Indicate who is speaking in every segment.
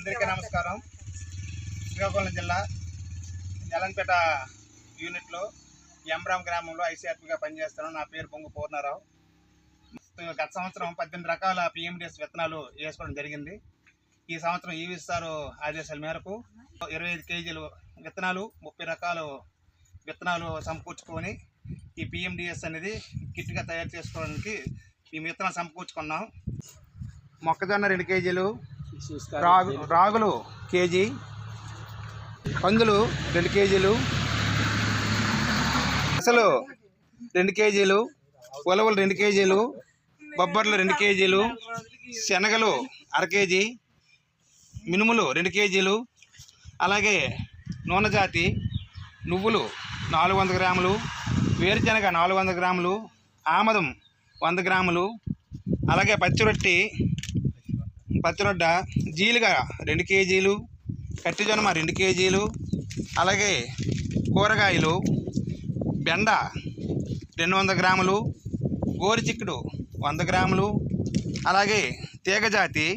Speaker 1: అందరికీ నమస్కారం. శ్రీకాకుళం జిల్లా జలంపేట యూనిట్లో ఎంబ్రామ్ గ్రామంలో ఐసీఆర్పీగా పనిచేస్తాను నా పేరు బొంగు పూర్ణారావు. గత సంవత్సరం పద్దెనిమిది రకాల పిఎండిఎస్ విత్తనాలు వేసుకోవడం జరిగింది. ఈ సంవత్సరం ఈవీ సార్ ఆదేశాల మేరకు ఇరవై ఐదు కేజీలు విత్తనాలు ముప్పై రకాలు విత్తనాలు సమకూర్చుకొని ఈ పిఎండిఎస్ అనేది కిట్గా తయారు చేసుకోవడానికి మేము విత్తనాలు సమకూర్చుకున్నాం. మొక్కజొన్న రెండు కేజీలు రాగు రాగులు కేజీ కందులు రెండు కేజీలు అసలు రెండు కేజీలు ఉలవలు రెండు కేజీలు బొబ్బర్లు రెండు కేజీలు శనగలు అర కేజీ మినుములు రెండు కేజీలు అలాగే నూనె జాతి నువ్వులు నాలుగు వందల గ్రాములు వేరుశనగ నాలుగు వందల గ్రాములు ఆమదం వంద గ్రాములు అలాగే పచ్చిరొట్టి పచ్చిరొడ్డ జీలుగా రెండు కేజీలు కట్టిజొనమ రెండు కేజీలు అలాగే కూరగాయలు బెండ రెండు వందల గ్రాములు గోరు చిక్కుడు వంద గ్రాములు అలాగే తీగజాతి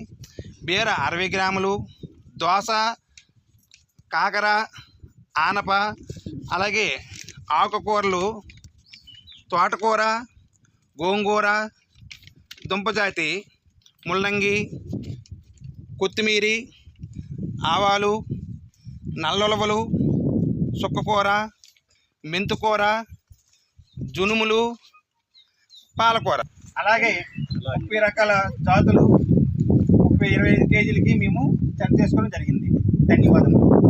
Speaker 1: బీర అరవై గ్రాములు దోస కాకర ఆనప అలాగే ఆకుకూరలు తోటకూర గోంగూర దుంపజాతి ముల్లంగి కొత్తిమీరి ఆవాలు నల్లొలవలు సుక్కకూర మెంతుకూర జునుములు పాలకూర. అలాగే ముప్పై రకాల జాతులు ముప్పై ఇరవై ఐదు కేజీలకి మేము సెట్ చేసుకోవడం జరిగింది. ధన్యవాదములు.